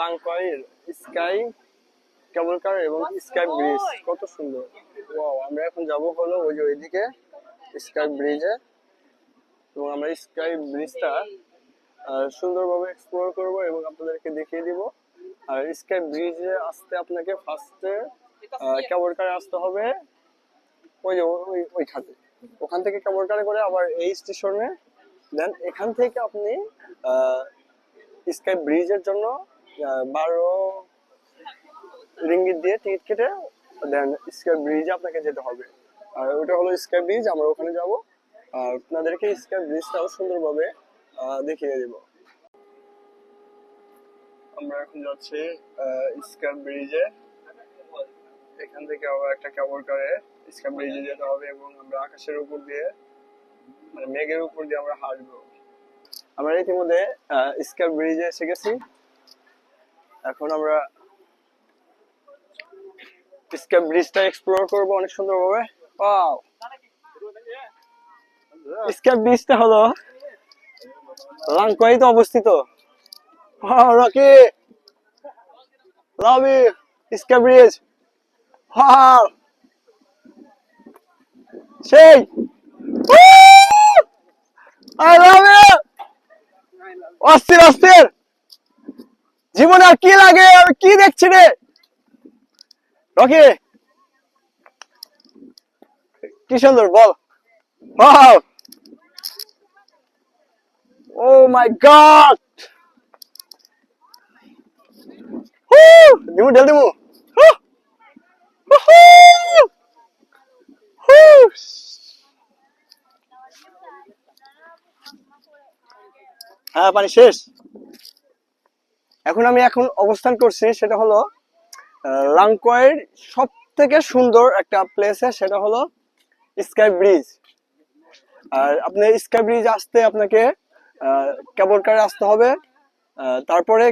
লাংকয় sky কেবল কার এবং sky bridge কত সুন্দর। ওয়াও আমরা এখন যাব হলো ওই যে ওইদিকে স্কাই ব্রিজে এবং আমরা স্কাই ব্রিজটা সুন্দরভাবে এক্সপ্লোর করব এবং আপনাদেরকে দেখিয়ে দিব। আর স্কাই ব্রিজে আসতে আপনাকে ফার্স্টে কেবল কারে আসতে হবে ওই যে ওই ওইখানে। ওখান থেকে কেবল কারে করে আবার এই স্টেশনে দেন এখান থেকে আপনি স্কাই ব্রিজের জন্য বারো রিঙ্গিত দিয়ে টিকিট কেটে দেন স্কাই ব্রিজে আপনাকে যেতে হবে। আর ওটা হলো স্কাই ব্রিজ আমরা ওখানে যাব। আর আপনাদেরকে স্কাই ব্রিজটাও সুন্দরভাবে দেখিয়ে দেব। আমরা এখন যাচ্ছি স্কাই ব্রিজে এখান থেকে আবার একটা কেবল কারে স্কাই ব্রিজে যেতে হবে এবং আমরা আকাশের উপর দিয়ে মানে মেঘের উপর দিয়ে আমরা হাঁটবো। আমরা ইতিমধ্যে স্কাই ব্রিজে এসে গেছি। এখন আমরা স্কাই ব্রিজটা এক্সপ্লোর করব অনেক সুন্দরভাবে। ওয়াও স্কাই ব্রিজটা হলো লাংকোয়াইতে অবস্থিত। Rocky love you sky bridge wow সেই আই লাভ ইউ অস্থির অস্থির জীবনে আর কি লাগে? কি দেখছি রে? রকি! কি সুন্দর, বল। ও মাই গড! দিমু, ঢেল দিমু! হ্যাঁ পানি শেষ। এখন আমি এখন অবস্থান করছি, সেটা হলো লাংকয়ের সব থেকে সুন্দর একটা প্লেসে সেটা হলো স্কাই ব্রিজ। আর আপনি স্কাই ব্রিজ আসতে আপনাকে কেবল কারে আসতে হবে তারপরে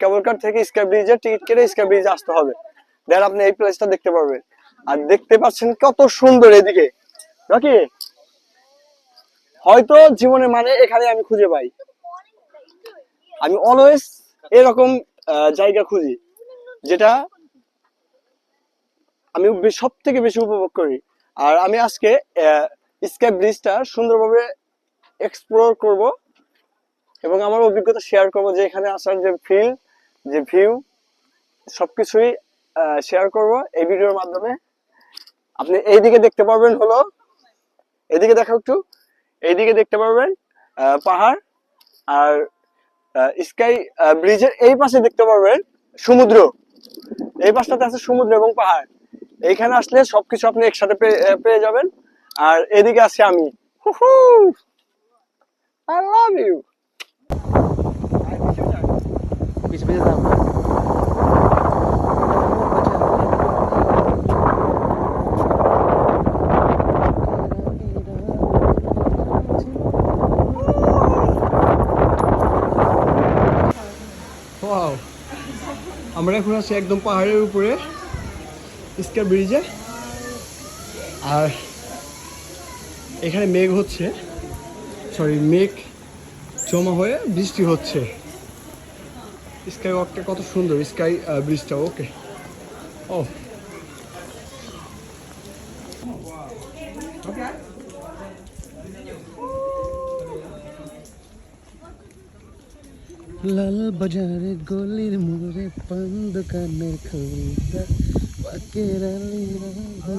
কেবল কার থেকে স্কাই ব্রিজের টিকিট কেটে স্কাই ব্রিজ আসতে হবে। দেন আপনি এই প্লেসটা দেখতে পারবেন। আর দেখতে পাচ্ছেন কত সুন্দর এদিকে। নাকি? হয়তো জীবনে মানে এখানে আমি খুঁজে পাই। আমি অলওয়েজ এরকম জায়গা খুঁজি, যেটা আমি সব থেকে বেশি উপভোগ করি। আর আমি আজকে স্কাই ব্রিজটা সুন্দরভাবে এক্সপ্লোর করব এবং আমার অভিজ্ঞতা শেয়ার করব যে এখানে আসার যে ফিল যে ভিউ সবকিছুই শেয়ার করব। এই ভিডিওর মাধ্যমে আপনি এইদিকে দেখতে পারবেন হলো, এদিকে দেখো একটু, এইদিকে দেখতে পারবেন পাহাড়, আর স্কাই ব্রিজের এই পাশে দেখতে পারবেন সমুদ্র। এই পাশটাতে আছে সমুদ্র এবং পাহাড়। এইখানে আসলে সবকিছু আপনি একসাথে পেয়ে পেয়ে যাবেন। আর এদিকে আছি আমি। আই লাভ ইউ পিছে পিছে যাও ওয়াও আমরা এখন আছি একদম পাহাড়ের উপরে, স্কাই ব্রিজে। আর এখানে মেঘ হচ্ছে সরি মেঘ জমা হয়ে বৃষ্টি হচ্ছে। স্কাই ওয়াকটা কত সুন্দর, স্কাই ব্রিজটা ওকে ও। লাল বাজারে গলির মোড়ে পান দোকানের খরিদ্দার পাকের আলী রাধা